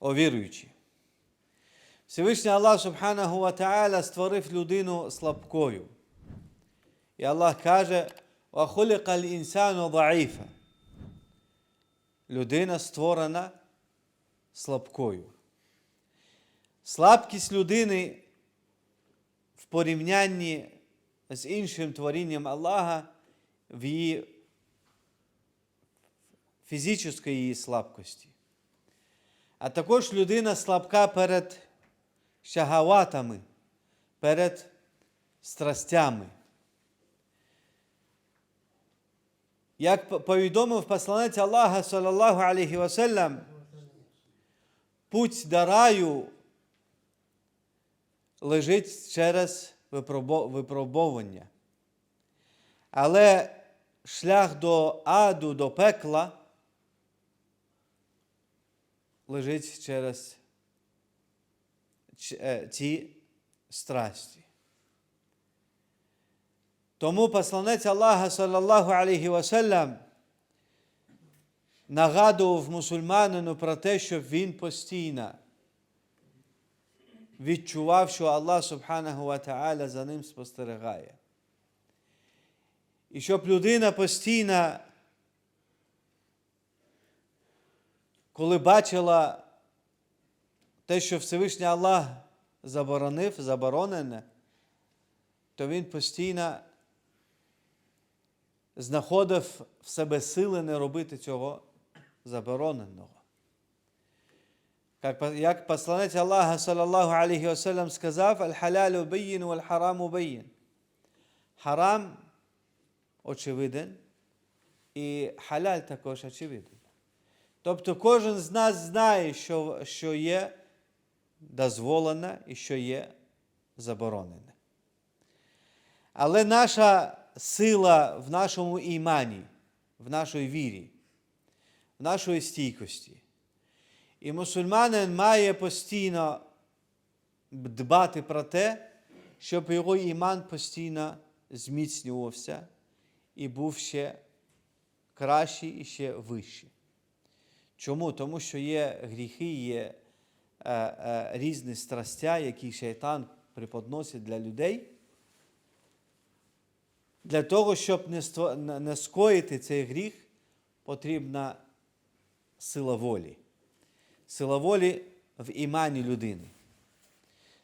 о віруючі. Всевишній Аллах Субханаху Ва створив людину слабкою. І Аллах каже, інсану даїфа. Людина створена слабкою. Слабкість людини в порівнянні з іншим творінням Аллаха в її фізичної її слабкості. А також людина слабка перед шагаватами, перед страстями. Як повідомив посланець Аллаха, салаллаху алейхи васелям, путь до раю лежить через випробовування. Але шлях до аду, до пекла лежить через ці страсті. Тому посланець Аллаха, салаллаху алейхи васелям, нагадував мусульманину про те, щоб він постійно відчував, що Аллах Субханаху Ва Та'аля за ним спостерігає. І щоб людина постійно, коли бачила те, що Всевишній Аллах заборонив, заборонене, то він постійно знаходив в себе сили не робити цього забороненого. Як посланець Аллаха, салаллаху алейхи вассалям, сказав, аль-халялю бейін, валь-хараму бейін. Харам очевиден, і халяль також очевиден. Тобто кожен з нас знає, що, що є дозволене і що є заборонене. Але наша сила в нашому імані, в нашій вірі, в нашої стійкості. І мусульманин має постійно дбати про те, щоб його іман постійно зміцнювався і був ще кращий і ще вищий. Чому? Тому що є гріхи, є е, е, різні страстя, які шайтан преподносить для людей. Для того, щоб не, ство... не скоїти цей гріх, потрібна сила волі. Сила волі в імані людини.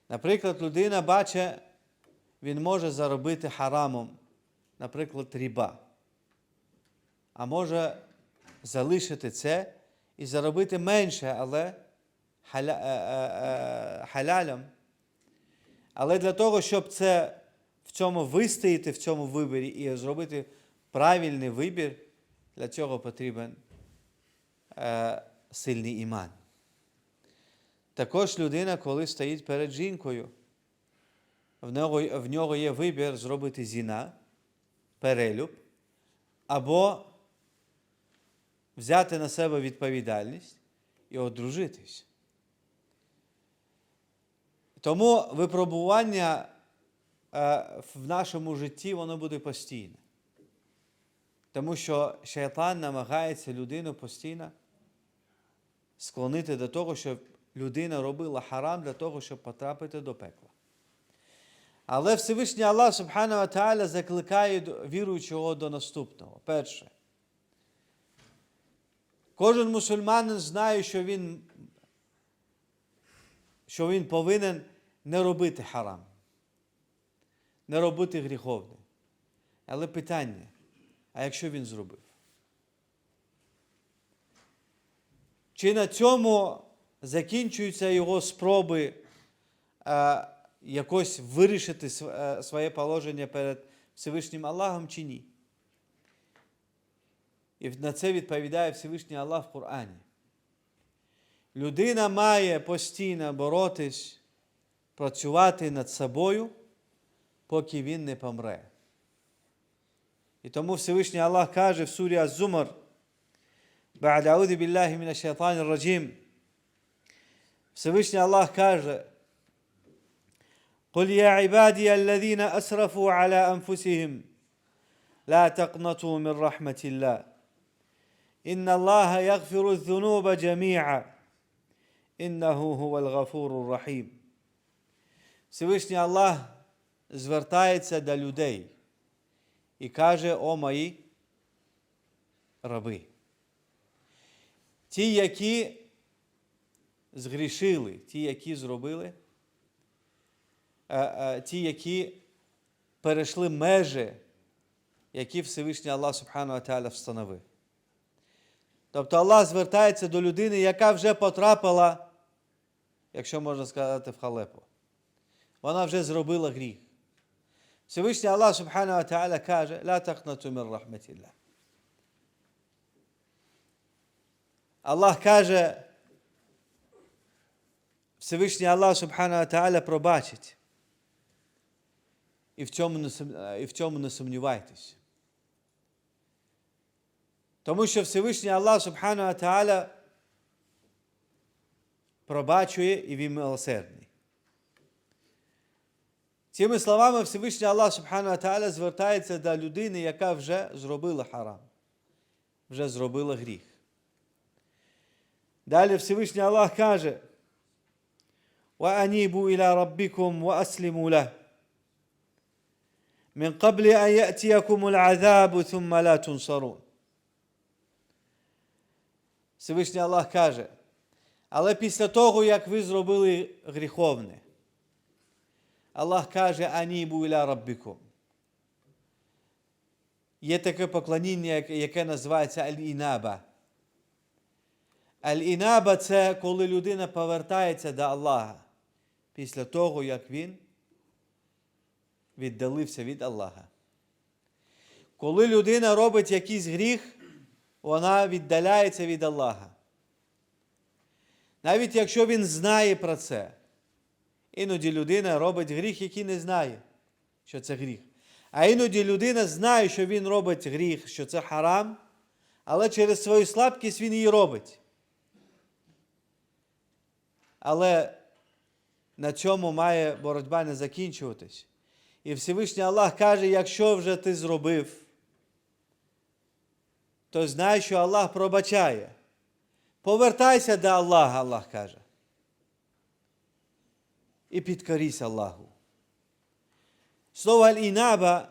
Наприклад, людина бачить, він може заробити харамом, наприклад, ріба. А може залишити це і заробити менше, але халя... халялем. Але для того, щоб це в цьому вистояти в цьому виборі і зробити правильний вибір, для цього потрібен е, сильний іман. Також людина, коли стоїть перед жінкою, в нього, в нього є вибір зробити зіна, перелюб, або взяти на себе відповідальність і одружитись. Тому випробування в нашому житті воно буде постійне. Тому що шайтан намагається людину постійно склонити до того, щоб людина робила харам для того, щоб потрапити до пекла. Але Всевишній Аллах Субхану Ва Та'аля закликає віруючого до наступного. Перше. Кожен мусульманин знає, що він, що він повинен не робити харам не робити гріховне. Але питання, а якщо він зробив? Чи на цьому закінчуються його спроби а, якось вирішити своє положення перед Всевишнім Аллахом чи ні? І на це відповідає Всевишній Аллах в Корані. Людина має постійно боротись, працювати над собою поки він не помре. І тому Всевишній Аллах каже в сурі Az-Zumar, بعد أعوذ بالله من الشيطان الرجيم Всевишній Аллах каже, قل يا عبادي الذين أسرفوا على أنفسهم لا تقنطوا من رحمة الله إن الله يغفر الذنوب جميعا іннаху гувал гафуру рахім. Всевишній Аллах звертається до людей і каже, о мої раби. Ті, які згрішили, ті, які зробили, е, е, ті, які перейшли межі, які Всевишній Аллах Субхану Аталя встановив. Тобто Аллах звертається до людини, яка вже потрапила, якщо можна сказати, в халепу. Вона вже зробила гріх. Всевишній Аллах Субхану Ва каже, ла тахнату мір рахметіллах. Аллах каже, Всевишній Аллах Субхану Ва пробачить. І в цьому не сумнівайтесь. Тому що Всевишній Аллах Субхану Аталя пробачує і він милосердний. Цими словами Всевишній Аллах Субхану Аталя звертається до людини, яка вже зробила харам, вже зробила гріх. Далі Всевишній Аллах каже: وأنيبوا إلى ربكم وأسلموا له من قبل أن يأتيكم العذاب ثم لا تنصرون. Всевишній Аллах каже, але після того, як ви зробили гріховне, Аллах каже, анібу іля раббікум. Є таке поклоніння, яке- називається аль-інаба. Аль-інаба це коли людина повертається до Аллаха після того, як він віддалився від Аллаха. Коли людина робить якийсь гріх, вона віддаляється від Аллаха. Навіть якщо він знає про це, іноді людина робить гріх, який не знає, що це гріх. А іноді людина знає, що він робить гріх, що це харам, але через свою слабкість він її робить. Але на цьому має боротьба не закінчуватись. І Всевишній Аллах каже, якщо вже ти зробив, то знай, що Аллах пробачає. Повертайся до Аллаха, Аллах каже. І підкорісь Аллаху. Слово аль-інаба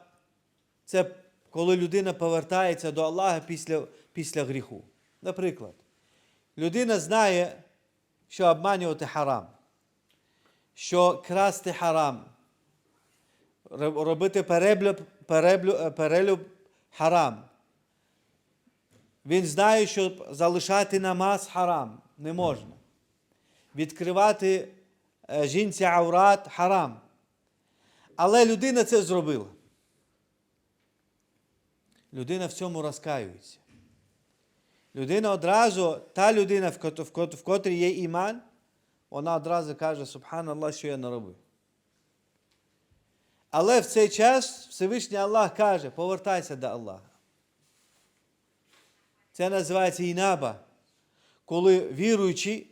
це коли людина повертається до Аллаха після, після гріху. Наприклад, людина знає, що обманювати харам, що красти харам, робити переблюб, переблю, е, перелюб харам. Він знає, що залишати намаз харам не можна. Відкривати е, жінці аврат харам. Але людина це зробила. Людина в цьому розкаюється. Людина одразу, та людина, в котрій є іман, вона одразу каже, Субханаллах, що я наробив. Але в цей час Всевишній Аллах каже, повертайся до Аллаха. Це називається інаба, коли віруючий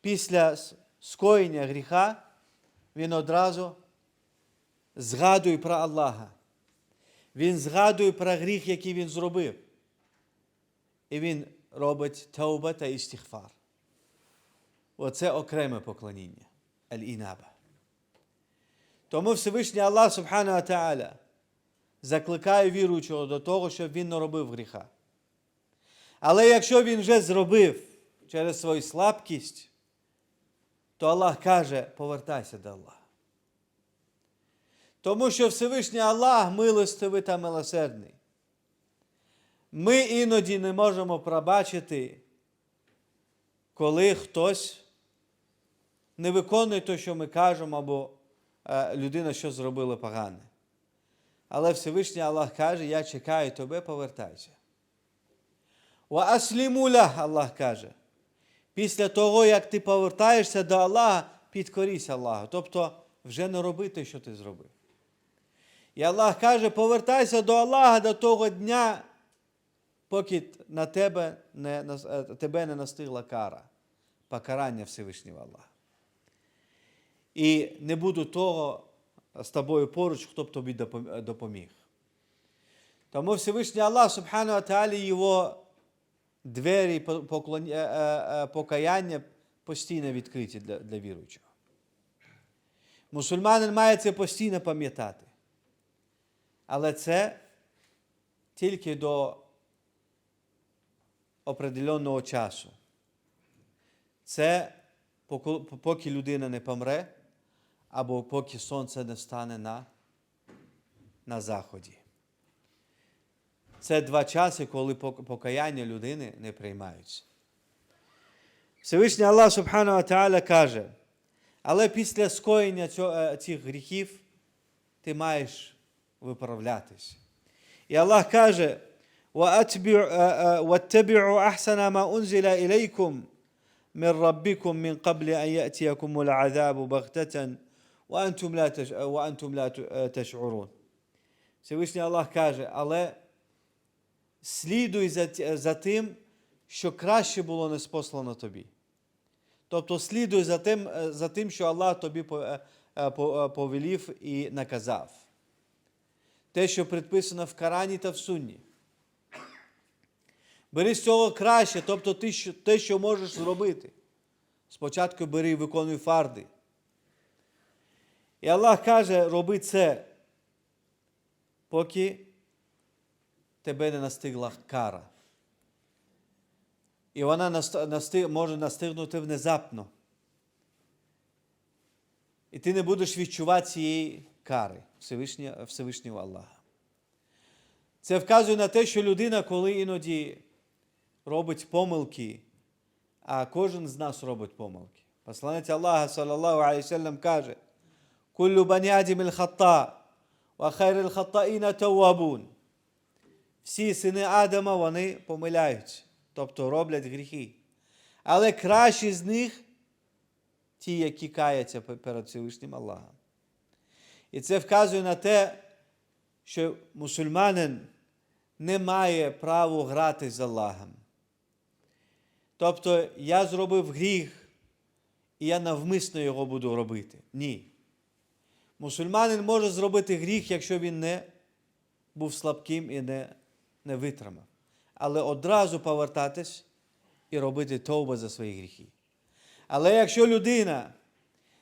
після скоєння гріха, він одразу згадує про Аллаха. Він згадує про гріх, який він зробив. І він робить тауба та істихфар. Оце окреме поклоніння. Аль-інаба. Тому Всевишній Аллах Субхану Ва закликає віруючого до того, щоб він не робив гріха. Але якщо він вже зробив через свою слабкість, то Аллах каже, повертайся до Аллаха. Тому що Всевишній Аллах милостивий та милосердний. Ми іноді не можемо пробачити, коли хтось не виконує те, що ми кажемо, або е, людина що зробила погане. Але Всевишній Аллах каже, я чекаю тебе, повертайся. Ва Аллах каже. Після того, як ти повертаєшся до Аллаха, підкорись Аллаху. Тобто вже не роби те, що ти зробив. І Аллах каже, повертайся до Аллаха до того дня, поки на тебе не, нас- е, тебе не настигла кара, покарання Всевишнього Аллаха. І не буде того з тобою поруч, хто б тобі допоміг. Тому Всевишній Аллах, Субхану Аталі, його двері е, е, е, покаяння постійно відкриті для, для віруючого. Мусульманин має це постійно пам'ятати. Але це тільки до определенного часу. Це поки людина не помре, або поки сонце не стане на, на заході. Це два часи, коли пок- покаяння людини не приймаються. Всевишній Аллах Субхану Ва Та'аля каже, але після скоєння цьо- е, цих гріхів ти маєш виправлятися. І Аллах каже, وَأَتْبِعُوا آه، آه، وَاتَّبِعُوا أَحْسَنَ مَا أُنزِلَ إِلَيْكُمْ من ربكم من قبل أن يأتيكم العذاب بغتة وأنتم لا تش... وأنتم لا ت- تشعرون. Всевишній Аллах каже, але слідуй за, за тим, що краще було не спослано тобі. Тобто слідуй за тим, е, за тим що Аллах тобі е, е, по- е, повелів і наказав. Те, що предписано в Корані та в Сунні. Бери з цього краще, тобто ти, те, що можеш зробити. Спочатку бери і виконуй фарди. І Аллах каже, роби це, поки тебе не настигла кара. І вона наст- насти- може настигнути внезапно. І ти не будеш відчувати цієї кари Всевишнього, Всевишнього Аллаха. Це вказує на те, що людина, коли іноді робить помилки, а кожен з нас робить помилки. Посланець Аллаха, салаллаху алейхи салям, каже, «Куллю бані хатта, ва хайр хаттаїна тавабун». Всі сини Адама, вони помиляються, тобто роблять гріхи. Але кращі з них ті, які каяться перед Всевишнім Аллахом. І це вказує на те, що мусульманин не має права грати з Аллахом. Тобто я зробив гріх, і я навмисно його буду робити. Ні. Мусульманин може зробити гріх, якщо він не був слабким і не, не витримав. Але одразу повертатись і робити товба за свої гріхи. Але якщо людина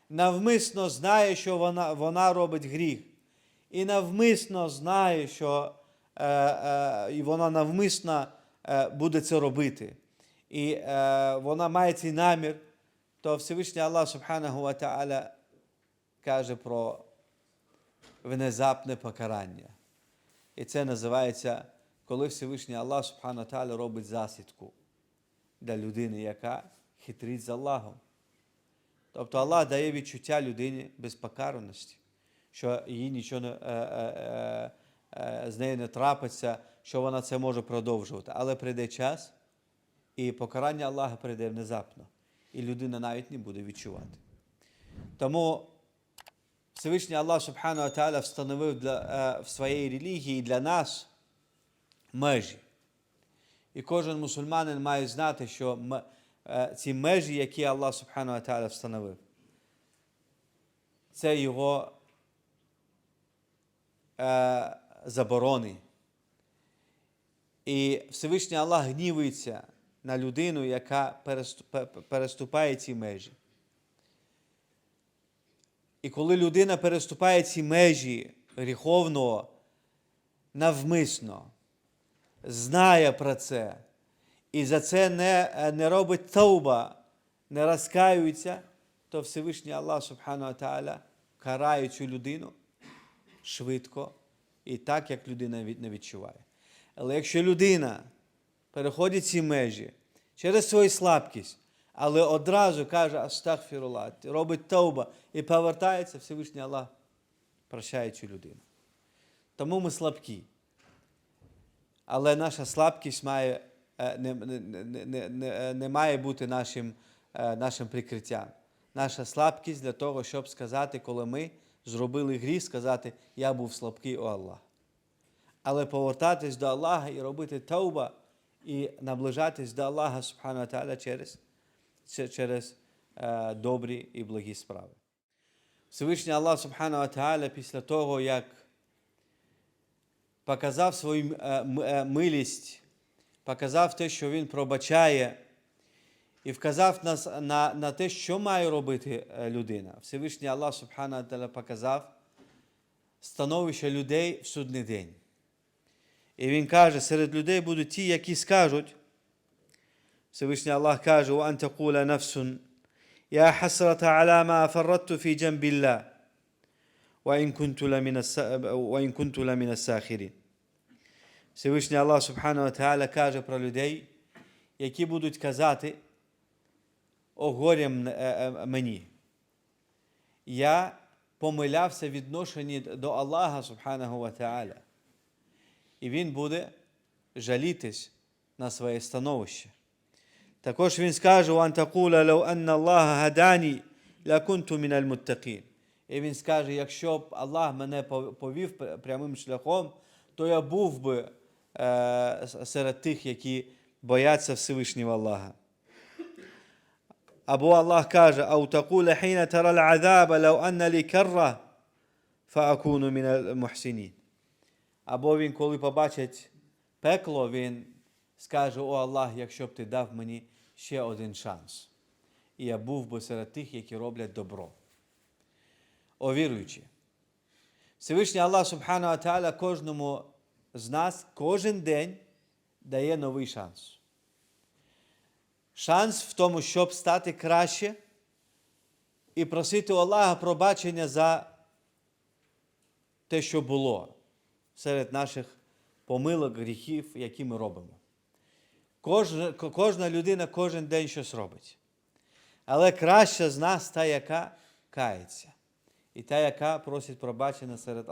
навмисно знає, що вона, вона робить гріх, і навмисно знає, що е, е, і вона навмисно е, буде це робити, і е, вона має цей намір, то Всевишній Аллах Субханаху Ва Та'аля каже про внезапне покарання. І це називається, коли Всевишній Аллах Субхану Ва Та'аля робить засідку для людини, яка хитрить з Аллахом. Тобто Аллах дає відчуття людині безпокараності, що їй нічого не, е, е, е, е, з нею не трапиться, що вона це може продовжувати. Але прийде час, і покарання Аллаха прийде внезапно, і людина навіть не буде відчувати. Тому Всевишній Аллах Субхану Ва встановив для, е, в своїй релігії для нас межі. І кожен мусульманин має знати, що е, ці межі, які Аллах Субхану Ва Та'аля встановив, це його е, заборони. І Всевишній Аллах гнівується на людину, яка переступає ці межі. І коли людина переступає ці межі гріховного навмисно, знає про це, і за це не, не робить тауба, не розкаюється, то Всевишній Аллах Субхану Ва Та'аля карає цю людину швидко і так, як людина не відчуває. Але якщо людина переходить ці межі через свою слабкість, але одразу каже Астагфірулlah, робить тауба і повертається, Всевишній Аллах прощає цю людину. Тому ми слабкі. Але наша слабкість має, е, не, не, не, не, не має бути нашим, е, нашим прикриттям. Наша слабкість для того, щоб сказати, коли ми зробили гріх, сказати, я був слабкий о Аллах. Але повертатись до Аллаха і робити тауба, і наближатись до Аллаха Субхану Та'аля через, через е, добрі і благі справи. Всевишній Аллах Субхану Та'аля після того, як показав свою е, м- е, милість, показав те, що Він пробачає, і вказав нас на, на те, що має робити е, людина. Всевишній Аллах Субхану Таля показав становище людей в судний день. І він каже, серед людей будуть ті, які скажуть, Всевишній Аллах каже, «Ва антакула нафсун, я хасрата аля ма фарратту фі джамбілла, وإن كنت لمن الس... وإن كنت لمن الساخرين. Всевишній Аллах Субхану Та'аля каже про людей, які будуть казати, о горі е, е, мені. Я помилявся в відношенні до Аллаха Субханого Ва Та'аля. І він буде жалітись на своє становище. Також він скаже: «Ван лау анна Аллаха гадані, кунту міналь муттакін». І він скаже, якщо б Аллах мене повів прямим шляхом, то я був би серед тих, які бояться Всевишнього Аллаха. Або Аллах каже, «Ау такула хіна тара аль-азаба, лау анна карра, фаакуну мухсинін». Або він, коли побачить пекло, він скаже: О Аллах, якщо б ти дав мені ще один шанс. І я був би серед тих, які роблять добро. О віруючі. Всевишній Аллах Субхану Аталя кожному з нас кожен день дає новий шанс. Шанс в тому, щоб стати краще і просити Аллаха пробачення за те, що було серед наших помилок, гріхів, які ми робимо. Кожна, кожна людина кожен день щось робить. Але краща з нас та, яка кається, і та, яка просить пробачення серед,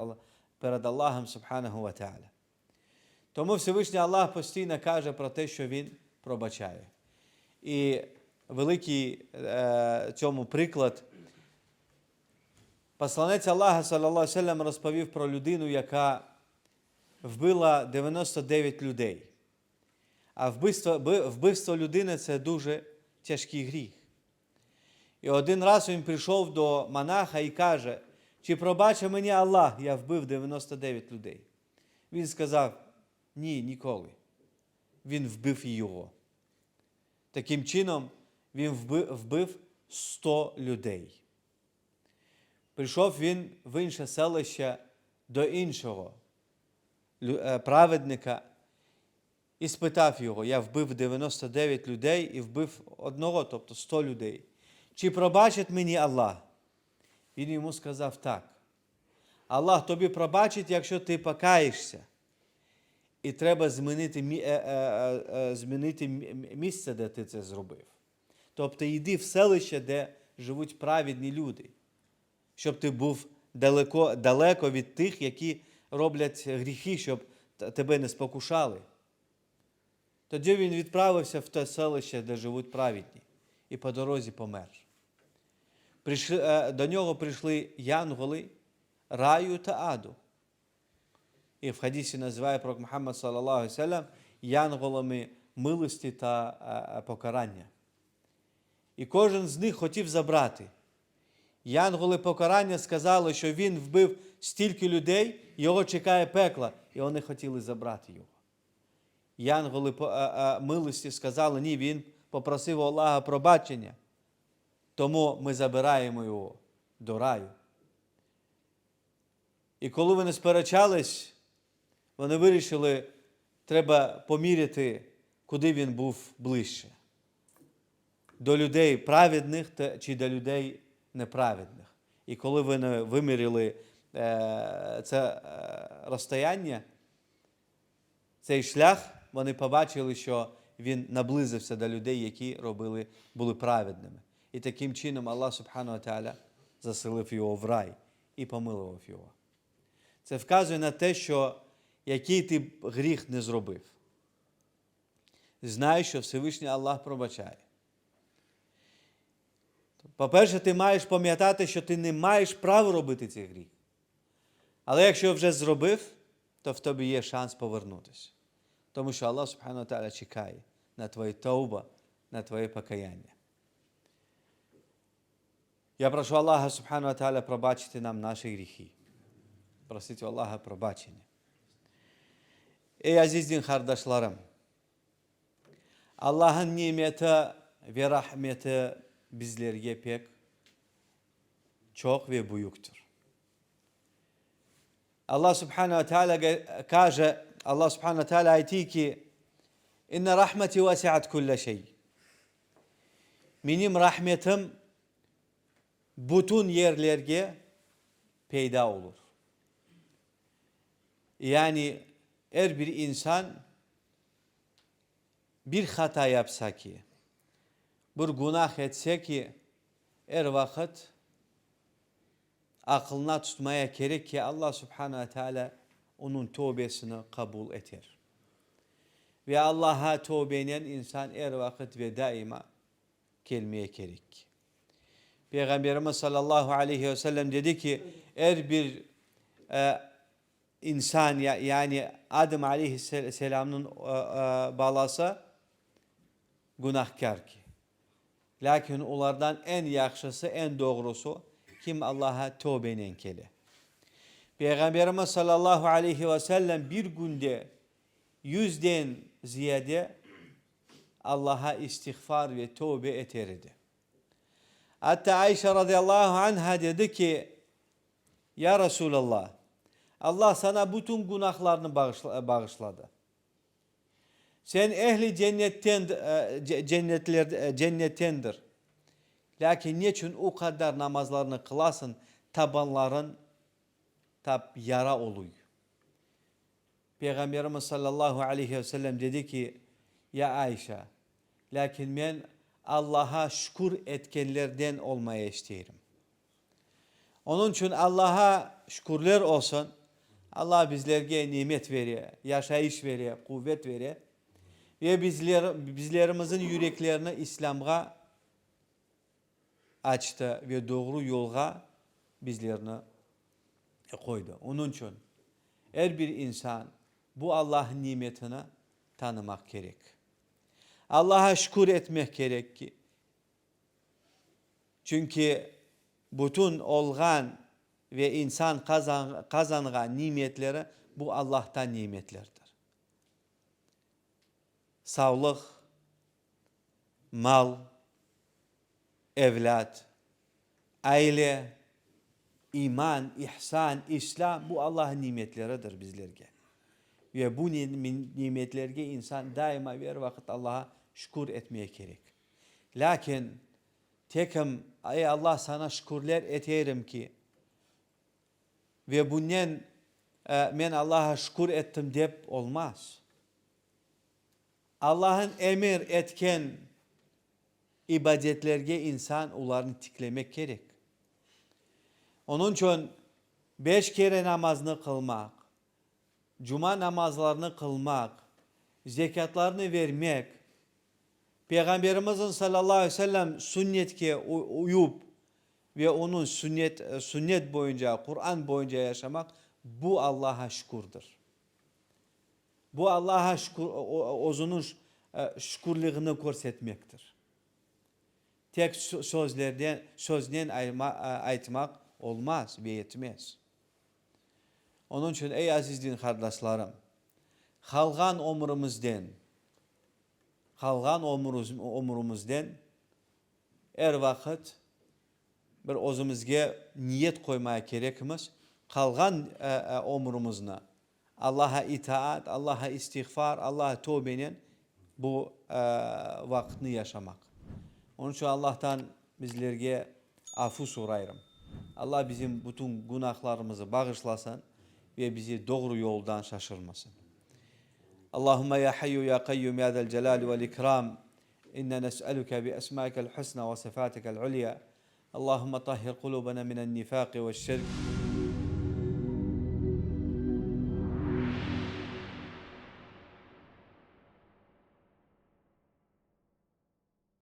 перед Аллахом Субханаху Ва. Тому Всевишній Аллах постійно каже про те, що Він пробачає. І великий е, цьому приклад Посланець Аллаха, саллям, розповів про людину, яка вбила 99 людей. А вбивство, вбивство людини це дуже тяжкий гріх. І один раз він прийшов до монаха і каже, чи пробачив мені Аллах, я вбив 99 людей. Він сказав, ні, ніколи. Він вбив його. Таким чином, він вбив, вбив 100 людей. Прийшов він в інше селище до іншого е, праведника і спитав його: я вбив 99 людей і вбив одного, тобто 100 людей. Чи пробачить мені Аллах? Він йому сказав так. Аллах тобі пробачить, якщо ти покаєшся. І треба змінити, мі- е, е, е, змінити місце, де ти це зробив. Тобто йди в селище, де живуть праведні люди щоб ти був далеко, далеко від тих, які роблять гріхи, щоб тебе не спокушали. Тоді він відправився в те селище, де живуть праведні, і по дорозі помер. Прийшли, до нього прийшли янголи раю та аду. І в хадісі називає пророк Мухаммад салаллаху алейхи янголами милості та е, е, покарання. І кожен з них хотів забрати. Янголи покарання сказали, що він вбив стільки людей, його чекає пекла, і вони хотіли забрати його. Янголи а, милості сказали, ні, він попросив Аллаха пробачення, тому ми забираємо його до раю. І коли вони сперечались, вони вирішили, треба поміряти, куди він був ближче. До людей праведних чи до людей неправедних. І коли вони виміряли е, це е, розстояння, цей шлях, вони побачили, що він наблизився до людей, які робили, були праведними. І таким чином Аллах Субхану Ва Та'аля заселив його в рай і помилував його. Це вказує на те, що який ти гріх не зробив. Знай, що Всевишній Аллах пробачає. По-перше, ти маєш пам'ятати, що ти не маєш права робити цей гріх. Але якщо вже зробив, то в тобі є шанс повернутися. Тому що Аллах Субхану Та'аля чекає на твоє тауба, на твоє покаяння. Я прошу Аллаха Субхану Та'аля пробачити нам наші гріхи. Просити у Аллаха пробачення. Ey aziz din kardeşlerim. Allah'ın nimeti ve rahmeti bizlerge pek çok ve büyüktür. Allah subhanahu teala kaže, Allah subhanahu teala ayeti ki İnne rahmeti vesiat kulle şey. Benim rahmetim bütün yerlerge peyda olur. Yani her bir insan bir hata yapsa ki, bir günah etse ki, her vakit aklına tutmaya gerek ki Allah subhanahu teala onun tövbesini kabul eder. Ve Allah'a tövbe eden insan her vakit ve daima gelmeye gerek. Peygamberimiz sallallahu aleyhi ve sellem dedi ki her bir e, insan yani Adem aleyhisselamın e, e, balası günahkar ki. Lakin onlardan en yaxşısı, en doğrusu kim Allah'a tövbenin keli. Peygamberimiz sallallahu aleyhi ve sellem bir günde yüzden ziyade Allah'a istiğfar ve tövbe eterdi. Hatta Ayşe radıyallahu anha dedi ki Ya Resulallah Allah sana bütün günahlarını bağışladı. Sen ehli cennetten e, cennetler e, cennettendir. Lakin niçin o kadar namazlarını kılasın tabanların tab yara oluyor. Peygamberimiz sallallahu aleyhi ve sellem dedi ki ya Ayşe lakin ben Allah'a şükür etkenlerden olmaya isterim. Onun için Allah'a şükürler olsun. Allah bizlerge nimet veriyor, yaşayış veriyor, kuvvet veriyor. Ve bizler, bizlerimizin yüreklerini İslam'a açtı ve doğru yolga bizlerini koydu. Onun için her bir insan bu Allah'ın nimetini tanımak gerek. Allah'a şükür etmek gerek ki. Çünkü bütün olgan ve insan kazan, kazangan nimetleri bu Allah'tan nimetlerdir. Sağlık, mal, evlat, aile, iman, ihsan, İslam bu Allah'ın nimetleridir bizlerge. Ve bu nimetlerge insan daima bir vakit Allah'a şükür etmeye gerek. Lakin tekim ey Allah sana şükürler eterim ki ve bundan e, ben Allah'a şükür ettim dep olmaz. Allah'ın emir etken ibadetlerge insan onlarını tiklemek gerek. Onun için beş kere namazını kılmak, cuma namazlarını kılmak, zekatlarını vermek, Peygamberimizin sallallahu aleyhi ve sellem sünnetke uyup ve onun sünnet sünnet boyunca, Kur'an boyunca yaşamak bu Allah'a şükürdür. Bu Allah'a şükür, ozunun e, şükürlüğünü görsetmektir. Tek sözlerden, sözden aytmak olmaz ve yetmez. Onun için ey aziz din kardeşlerim, halgan omurumuzdan, halgan omurumuzdan er vakit bir o'zimizga niyet koymaya gerekmiz. Kalgan e, e, omurumuzna Allah'a itaat, Allah'a istiğfar, Allah'a tövbenin bu e, vaktini yaşamak. Onun için Allah'tan bizlerge afu sorayım. Allah bizim bütün günahlarımızı bağışlasın ve bizi doğru yoldan şaşırmasın. Allahümme ya hayyu ya kayyum ya del celali vel ikram. İnne nes'eluke bi esmaikel husna ve sıfatikel ulya. اللهم طهر قلوبنا من النفاق والشرك.